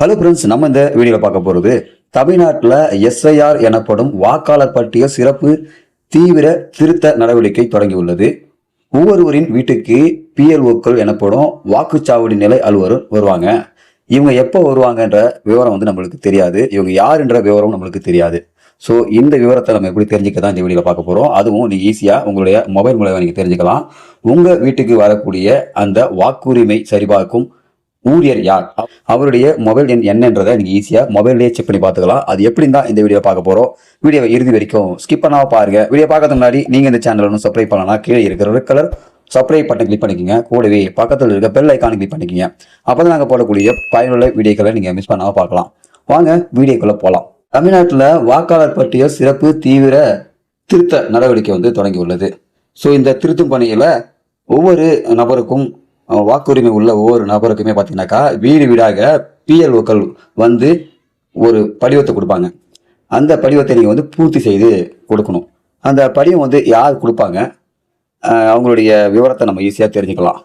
Hello friends நம்ம இந்த வீடியோவில் பார்க்க போகிறது தமிழ்நாட்டில் எஸ்ஐஆர் எனப்படும் வாக்காளர் பட்டியல் சிறப்பு தீவிர திருத்த நடவடிக்கை தொடங்கியுள்ளது ஒவ்வொருவரின் வீட்டுக்கு பிஎல்ஓக்கள் எனப்படும் வாக்குச்சாவடி நிலை அலுவலர் வருவாங்க. இவங்க எப்போ வருவாங்கன்ற விவரம் வந்து நம்மளுக்கு தெரியாது. இவங்க யாருன்ற விவரம் நம்மளுக்கு தெரியாது. ஸோ இந்த விவரத்தை நம்ம எப்படி தெரிஞ்சுக்க தான் இந்த வீடியோவில் பார்க்க போகிறோம் அதுவும் நீங்கள் ஈஸியாக உங்களுடைய மொபைல் மூலமாக நீங்கள் தெரிஞ்சுக்கலாம். உங்கள் வீட்டுக்கு வரக்கூடிய அந்த வாக்குரிமை சரிபார்க்கும் ஊழியர் யார்? அவருடைய மொபைல் எண் என்னன்றதை நீங்கள் ஈஸியாக மொபைல்லேயே செக் பண்ணி பார்த்துக்கலாம். அது எப்படி தான் இந்த வீடியோ பார்க்க போகிறோம் வீடியோவை இறுதி வரைக்கும் ஸ்கிப் பண்ணாம பாருங்க. வீடியோ பார்க்கறதுக்கு முன்னாடி நீங்கள் இந்த சேனல் ஒன்று சப்ஸ்கிரைப் பண்ணலாம் கீழே இருக்கிற கலர் சப்ஸ்கிரைப் பட்டன் கிளிக் பண்ணிக்கோங்க. கூடவே பக்கத்தில் இருக்க பெல் ஐக்கானை கிளிக் பண்ணிக்கோங்க. அப்போ தான் நாங்கள் போடக்கூடிய பயனுள்ள வீடியோக்களை நீங்கள் மிஸ் பண்ணாமல் பார்க்கலாம். வாங்க வீடியோக்குள்ளே போகலாம் தமிழ்நாட்டில் வாக்காளர் பட்டியல் சிறப்பு தீவிர திருத்த நடவடிக்கை வந்து தொடங்கியுள்ளது ஸோ இந்த திருத்தும் பணியில் ஒவ்வொரு நபருக்கும் வாக்குரிமை உள்ள ஒவ்வொரு நபருக்குமே பார்த்தீங்கன்னாக்கா வீடு வீடாக பிஎல்ஓக்கள் வந்து ஒரு படிவத்தை கொடுப்பாங்க. அந்த படிவத்தை நீங்கள் வந்து பூர்த்தி செய்து கொடுக்கணும். அந்த படிவம் வந்து யார் கொடுப்பாங்க? அவங்களுடைய விவரத்தை நம்ம ஈஸியாக தெரிஞ்சுக்கலாம்.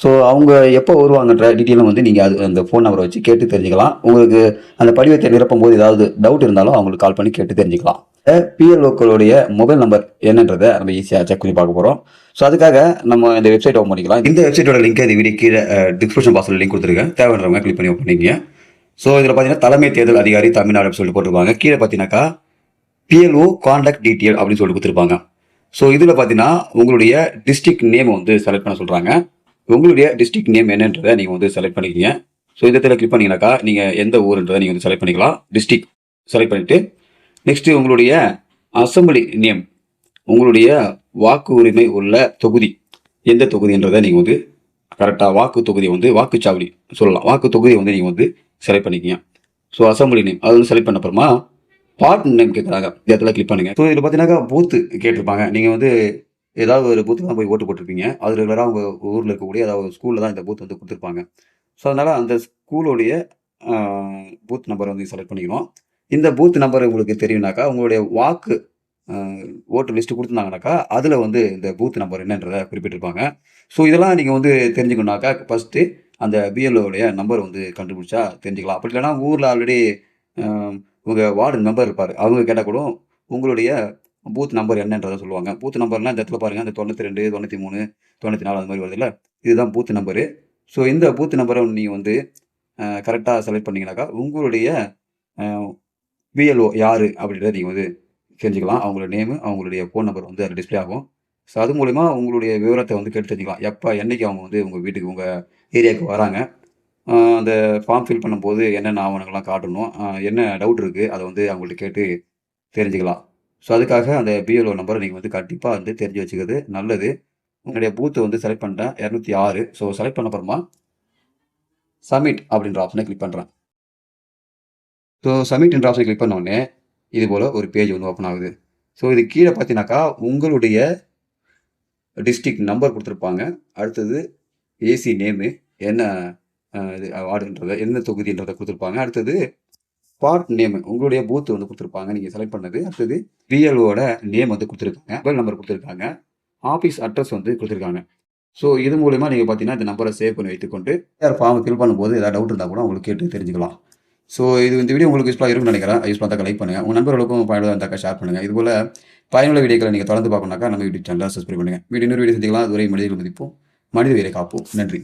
ஸோ அவங்க எப்போ வருவாங்கன்ற டீட்டெயிலும் வந்து நீங்கள் அது அந்த ஃபோன் நம்பரை வச்சு கேட்டு தெரிஞ்சுக்கலாம். உங்களுக்கு அந்த படிவத்தை நிரப்பும் போது ஏதாவது டவுட் இருந்தாலும் அவங்களுக்கு கால் பண்ணி கேட்டு தெரிஞ்சுக்கலாம். பிஎல்ஓக்களுடைய மொபைல் நம்பர் என்னன்றதை நம்ம ஈஸியாக செக் பண்ணி பார்க்க போகிறோம் ஸோ அதுக்காக நம்ம இந்த வெப்சைட் ஓப்பன் பண்ணிக்கலாம். இந்த வெப்சைட்டோட லிங்க் இந்த வீடியோ கீழே டிஸ்கிரிப்ஷன் பாக்ஸில் லிங்க் கொடுத்துருக்கேன். தேவைன்றவங்க கிளிக் பண்ணி ஓப்பன் பண்ணிக்கங்க. ஸோ இதில் பார்த்தீங்கன்னா தலைமை தேர்தல் அதிகாரி தமிழ்நாடு சொல்லிட்டு போட்டிருப்பாங்க. கீழே பார்த்தீங்கன்னாக்கா பிஎல்ஓ காண்டாக்ட் டீட்டெயில் அப்படின்னு சொல்லிட்டு கொடுத்துருப்பாங்க. ஸோ இதில் பார்த்தீங்கன்னா உங்களுடைய டிஸ்ட்ரிக்ட் நேம் வந்து செலக்ட் பண்ண சொல்கிறாங்க உங்களுடைய டிஸ்ட்ரிக்ட் நேம் என்னன்றதை நீங்கள் வந்து செலக்ட் பண்ணிக்கிங்க. ஸோ இந்த இடத்துல கிளிக் பண்ணீங்கன்னாக்கா நீங்கள் எந்த ஊருன்றதை நீங்கள் வந்து செலக்ட் பண்ணிக்கலாம். டிஸ்ட்ரிக்ட் செலக்ட் பண்ணிவிட்டு நெக்ஸ்ட்டு உங்களுடைய அசம்பிளி நேம் உங்களுடைய வாக்கு உரிமை உள்ள தொகுதி. எந்த தொகுதின்றதை நீங்கள் வந்து கரெக்டாக வாக்கு தொகுதி வந்து வாக்குச்சாவடி சொல்லலாம். வாக்கு தொகுதியை வந்து நீங்கள் வந்து செலக்ட் பண்ணிக்கிங்க. ஸோ அசம்பிளி நேம் அது வந்து செலக்ட் பண்ண அப்புறமா பார்ட் நேம் கேட்குறாங்க இந்த இடத்துல கிளிக் பண்ணுங்கள் ஸோ இதில் பார்த்தீங்கன்னா பூத்து கேட்டிருப்பாங்க. நீங்கள் வந்து ஏதாவது ஒரு பூத்து தான் போய் ஓட்டு போட்டிருப்பீங்க. அது ரெகுலராக உங்கள் ஊரில் இருக்கக்கூடிய ஏதாவது ஸ்கூலில் தான் இந்த பூத் வந்து கொடுத்துருப்பாங்க. ஸோ அதனால் அந்த ஸ்கூலோடைய பூத் நம்பரை வந்து செலக்ட் பண்ணிக்கணும் இந்த பூத் நம்பர் உங்களுக்கு தெரியும்னாக்கா உங்களுடைய வாக்கு ஓட்டு லிஸ்ட்டு கொடுத்துருந்தாங்கனாக்கா அதில் வந்து இந்த பூத் நம்பர் என்னன்றதை குறிப்பிட்டிருப்பாங்க. ஸோ இதெல்லாம் நீங்கள் வந்து தெரிஞ்சுக்கணுனாக்கா ஃபஸ்ட்டு அந்த பிஎல்ஓடைய நம்பர் வந்து கண்டுபிடிச்சா தெரிஞ்சுக்கலாம். அப்படி இல்லைன்னா ஊரில் ஆல்ரெடி உங்கள் வார்டு மெம்பர் இருப்பார். அவங்க கேட்டால் கூட உங்களுடைய பூத் நம்பர் என்னன்றதை சொல்லுவாங்க. பூத் நம்பர்லாம் இந்த இடத்துல பாருங்கள் அந்த தொண்ணூற்றி ரெண்டு தொண்ணூற்றி மூணு தொண்ணூற்றி நாலு அந்த மாதிரி வருதுல்ல இதுதான் பூத் நம்பரு ஸோ இந்த பூத் நம்பரை நீங்கள் வந்து கரெக்டாக செலக்ட் பண்ணீங்கன்னாக்கா உங்களுடைய பிஎல்ஓ யார் அப்படின்றத நீங்கள் வந்து தெரிஞ்சுக்கலாம். அவங்களோட நேமு அவங்களுடைய ஃபோன் நம்பர் வந்து அதில் டிஸ்ப்ளே ஆகும். ஸோ அது மூலிமா உங்களுடைய விவரத்தை வந்து கேட்டு தெரிஞ்சுக்கலாம். எப்போ என்றைக்கு அவங்க வந்து உங்கள் வீட்டுக்கு உங்கள் ஏரியாவுக்கு வராங்க அந்த ஃபார்ம் ஃபில் பண்ணும்போது என்னென்ன ஆவணங்கள்லாம் காட்டணும் என்ன டவுட் இருக்குது அதை வந்து அவங்கள்ட்ட கேட்டு தெரிஞ்சுக்கலாம். ஸோ அதுக்காக அந்த பிஎல்ஓ நம்பரை நீங்கள் வந்து கண்டிப்பாக வந்து தெரிஞ்சு வச்சுக்கிறது நல்லது. உங்களுடைய பூத்தை வந்து செலக்ட் பண்ணிட்டேன். இரநூத்தி ஆறு. ஸோ செலக்ட் பண்ண அப்புறமா சப்மிட் அப்படின்ற ஆப்ஷனை கிளிக் பண்ணுறேன் ஸோ சப்மிட்ன்ற ஆப்ஷன் கிளிக் பண்ண உடனே இது போல் ஒரு பேஜ் வந்து ஓப்பன் ஆகுது. ஸோ இது கீழே பார்த்தீங்கன்னாக்கா உங்களுடைய டிஸ்ட்ரிக் நம்பர் கொடுத்துருப்பாங்க. அடுத்தது ஏசி நேமு என்ன இது வார்டுன்றதை என்ன தொகுதின்றதை கொடுத்துருப்பாங்க. அடுத்தது பார்ட் நேம் உங்களுடைய பூத் வந்து கொடுத்துருப்பாங்க. நீங்கள் செலக்ட் பண்ணது. அடுத்தது பிஎல்ஓட நேம் வந்து கொடுத்துருக்காங்க. மொபைல் நம்பர் கொடுத்துருக்காங்க. ஆஃபீஸ் அட்ரஸ் வந்து கொடுத்துருக்காங்க. ஸோ இது மூலயமா நீங்கள் பார்த்தீங்கன்னா இந்த நம்பரை சேவ் பண்ணி வைத்துக்கொண்டு யார் ஃபார்ம் ஃபில் பண்ணும்போது ஏதாவது டவுட் இருந்தால் கூட உங்களுக்கு கேட்டு தெரிஞ்சுக்கலாம். ஸோ இது இந்த வீடியோ உங்களுக்கு யூஸ்ஃபுல்லாக இருக்கும்னு நினைக்கிறேன். யூஸ் பண்ணால் லைக் பண்ணுங்கள் உங்கள் நண்பர்களுக்கும் பயனுள்ள இருந்தாக்கா ஷேர் பண்ணுங்கள் இது போல் பயனுள்ள வீடியோக்களை நீங்கள் தொடர்ந்து பார்க்கணுனாக்கா நம்ம யூடியூப் சேனலை சப்ஸ்கிரைப் பண்ணுங்கள் வீடியோ இன்னொரு வீடியோ சந்திக்கலாம். அதுவரை மனிதர்கள் மதிப்போம். மனித உயிரை காப்போம். நன்றி.